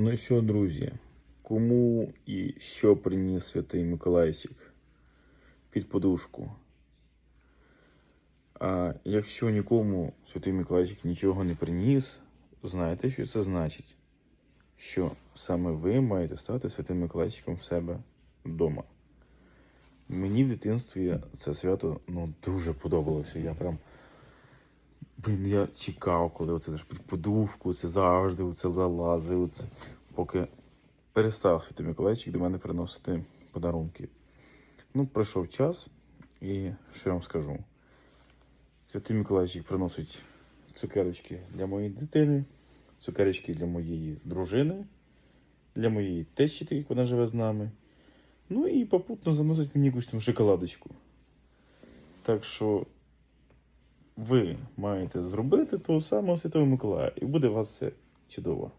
Ну що, друзі, кому і що приніс святий Миколайчик під подушку? А якщо нікому святий Миколайчик нічого не приніс, знаєте, що це значить? Що саме ви маєте стати святим Миколайчиком в себе вдома. Мені в дитинстві це свято ну, дуже подобалося. Я прям. Блін, я чекав, коли оце під подушку, це завжди оце залазив, оце, поки перестав Святий Миколайчик до мене приносити подарунки. Ну, пройшов час, і що я вам скажу? Святий Миколайчик приносить цукерочки для моєї дитини, цукерочки для моєї дружини, для моєї тещі, так як вона живе з нами. Ну і попутно заносить мені якусь там шоколадочку. Так що ви маєте зробити того самого Святого Миколая, і буде у вас все чудово.